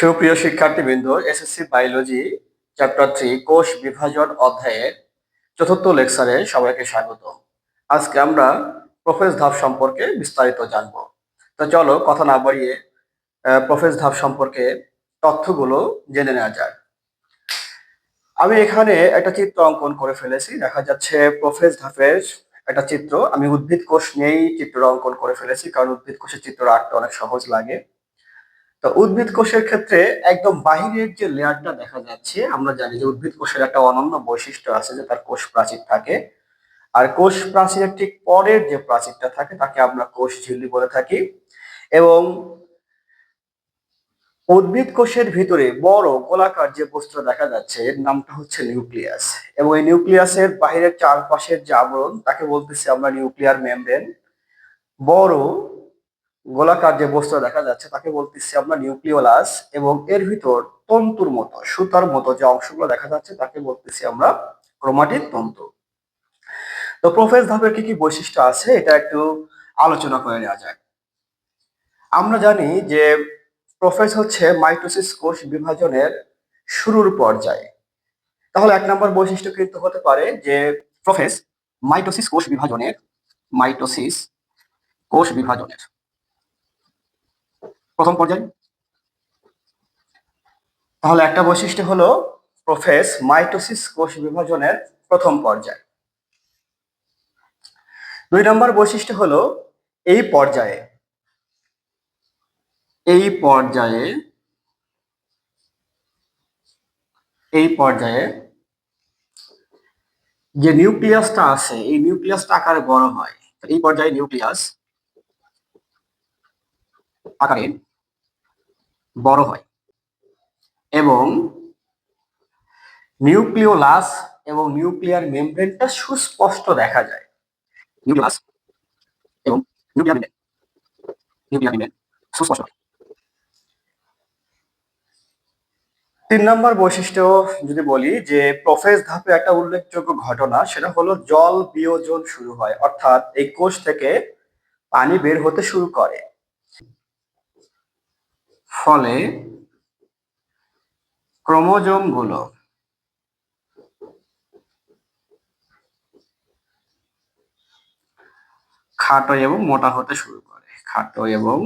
সুপ্রিয় শিক্ষার্থীবৃন্দ SSC biology chapter three কোষ বিভাজন অধ্যায়ের চতুর্থ লেকচারে সবাইকে স্বাগত। আজকে আমরা প্রফেস ধাপ সম্পর্কে বিস্তারিত জানব। তো চলো কথা না বাড়িয়ে প্রফেস ধাপ সম্পর্কে তথ্যগুলো জেনে নেওয়া যাক। আমি এখানে একটা চিত্র অঙ্কন করে ফেলেছি। দেখা যাচ্ছে প্রফেস ধাপের একটা চিত্র। আমি উদ্ভিদ কোষ নিয়েই চিত্র অঙ্কন করে ফেলেছি, কারণ উদ্ভিদ কোষের চিত্র আঁকতে অনেক সহজ লাগে। তো উদ্ভিদ কোষের ক্ষেত্রে একদম বাহিরের যে লেয়ারটা দেখা যাচ্ছে, আমরা জানি যে উদ্ভিদ কোষের একটা অনন্য বৈশিষ্ট্য আছে যে তার কোষ প্রাচীর থাকে। আর কোষ প্রাচীরের ঠিক পরের যে প্রাচীরটা থাকে, তাকে আমরা কোষ ঝিল্লি বলে থাকি। এবং উদ্ভিদ কোষের ভিতরে বড় গোলাকার যে বস্তু দেখা যাচ্ছে, এর নামটা হচ্ছে নিউক্লিয়াস। এবং এই নিউক্লিয়াসের বাহিরের চারপাশের যে আবরণ, তাকে বলতেছি আমরা নিউক্লিয়ার মেমব্রেন। বড় গোলাকার যে বস্তু দেখা যাচ্ছে, তাকে বলতেছি আমরা নিউক্লিওলাস এবং এর ভিতর তন্তুর মতো, সুতার মতো যে অংশগুলো দেখা যাচ্ছে, তাকে বলতেছি আমরা ক্রোমাটিড তন্তু। তো প্রোফেস ধাপের কি কি বৈশিষ্ট্য আছে, এটা একটু আলোচনা করে নেওয়া যায় আমরা জানি যে প্রোফেস হচ্ছে মাইটোসিস কোষ বিভাজনের শুরুর পর্যায়ে। তাহলে এক নম্বর বৈশিষ্ট্য কিন্তু হতে পারে যে প্রোফেস মাইটোসিস কোষ বিভাজনের, মাইটোসিস কোষ বিভাজনের। প্রথম পর্যায়। তাহলে একটা বৈশিষ্ট্য হলো প্রোফেস মাইটোসিস কোষ বিভাজনের প্রথম পর্যায়। দুই নম্বর বৈশিষ্ট্য হলো এই পর্যায়ে এই পর্যায়ে এই পর্যায়ে যে নিউক্লিয়াসটা আছে, এই নিউক্লিয়াসটা আকারে বড় হয়। এই পর্যায়ে নিউক্লিয়াস আকারে বড় হয়। এবং নিউক্লিওলাস এবং নিউক্লিয়ার মেমব্রেনটা সুস্পষ্ট দেখা যায়। এবং নিউক্লিয়ার নিউক্লিয়ার সুস্পষ্ট। তিন নম্বর বৈশিষ্ট্য যদি বলি যে প্রোফেস ধাপে একটা উল্লেখযোগ্য ঘটনা, সেটা হলো জল বিয়োজন শুরু হয়, অর্থাৎ এই কোষ থেকে পানি বের হতে শুরু করে। ফলে ক্রোমোজোমগুলো খাটো এবং মোটা হতে শুরু করে। খাটো এবং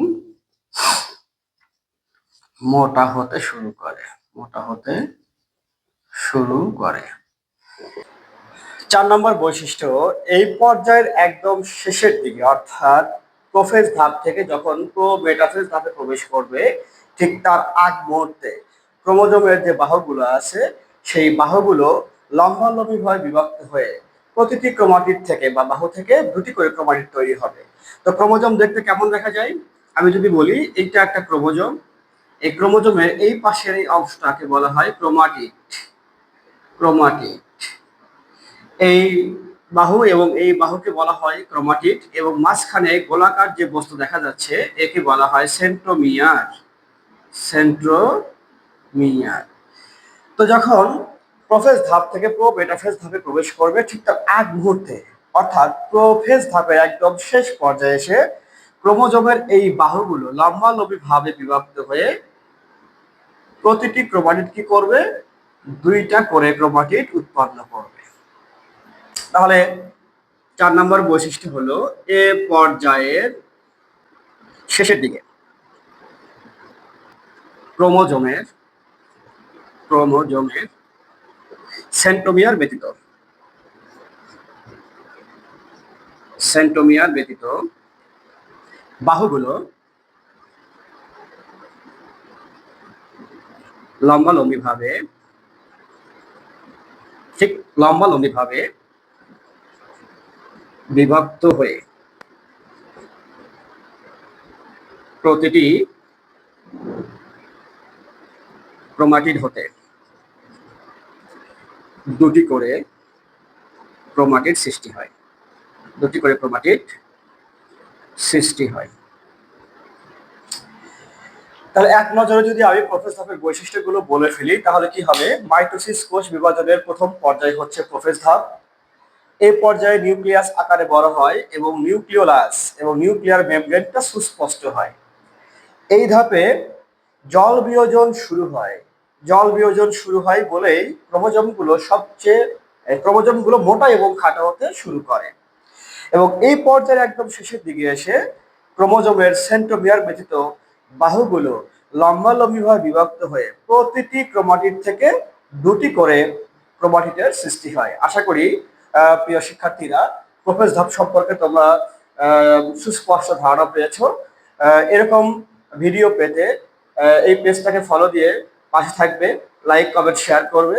মোটা হতে শুরু করে। মোটা হতে শুরু করে। চার নম্বর বৈশিষ্ট্য, এই পর্যায়ের একদম শেষের দিকে, অর্থাৎ প্রোফেজ ধাপ থেকে যখন প্রো মেটাফেজ ধাপে প্রবেশ করবে, ঠিক তার আগ মুহূর্তে ক্রোমোজোমের যে বাহুগুলো আছে, সেই বাহুগুলো লম্বালম্বিভাবে বিভক্ত হয়ে প্রতিটি ক্রোমাটিড থেকে বা বাহু থেকে দুটি করে ক্রোমাটিড তৈরি হবে। তো ক্রোমোজোম দেখতে কেমন দেখা যায়? আমি যদি বলি, এইটা একটা ক্রোমোজোম। এই ক্রোমোজোমের এই পাশের এই অংশটাকে বলা হয় ক্রোমাটিড। ক্রোমাটিড। এই বাহু এবং এই বাহুকে বলা হয় ক্রোমাটিড এবং মাঝখানে গোলাকার যে বস্তু দেখা যাচ্ছে, একে বলা হয় সেন্ট্রোমিয়ার। সেন্ট্রোমিয়ার। তো যখন প্রোফেস ধাপ থেকে প্রো মেটাফেজ ধাপে প্রবেশ করবে ঠিক তার মুহূর্তে। অর্থাৎ প্রোফেস ধাপের একদম শেষ পর্যায়ে এসে ক্রোমোজোমের এই বাহুগুলো লম্বালম্বি ভাবে বিভক্ত হয়ে প্রতিটি ক্রোমাটিড কি করবে? দুইটা করে ক্রোমাটিড উৎপন্ন করবে। তাহলে চার নম্বর বৈশিষ্ট্য হলো এ পর্যায়ের শেষের দিকে ক্রোমোজোমের ক্রোমোজোমের সেন্টোমিয়ার ব্যতীত। সেন্টোমিয়ার ব্যতীত বাহুগুলো লম্বালম্বি ভাবে ঠিক লম্বালম্বি ভাবে বিভক্ত হয়ে প্রতিটি ক্রোমাটিড হতে দুটি করে ক্রোমাটিড সৃষ্টি হয়। দুটি করে ক্রোমাটিড সৃষ্টি হয়। তাহলে এক নজরে যদি আমি প্রোফেস ধাপের বৈশিষ্ট্যগুলো বলে ফেলি, তাহলে কি হবে? মাইটোসিস কোষ বিভাজনের প্রথম পর্যায় হচ্ছে প্রোফেস ধাপ। এই পর্যায়ে নিউক্লিয়াস আকারে বড় হয় এবং নিউক্লিওলাস এবং নিউক্লিয়ার মেমব্রেনটা সুস্পষ্ট হয়। এই ধাপে জল বিয়োজন শুরু হয়। জল বিয়োজন শুরু হয় বলেই ক্রোমোজোমগুলো সবচেয়ে ক্রোমোজোমগুলো মোটা এবং খাটো হতে শুরু করে। এবং এই পর্যায়ের একদম শেষের দিকে এসে ক্রোমোজোমের সেন্ট্রোমিয়ার ব্যতীত বাহুগুলো লম্বালম্বিভাবে বিভক্ত হয়ে প্রতিটি ক্রোমাটিড থেকে দুটি করে ক্রোমাটিডের সৃষ্টি হয়। আশা করি প্রিয় শিক্ষার্থীরা, প্রফেস ধপ সম্পর্কে তোমরা সুস্পষ্ট ধারণা পেয়েছ। এরকম ভিডিও পেতে এই পেজটাকে ফলো দিয়ে পাশে থাকবে লাইক কমেন্ট শেয়ার করবে।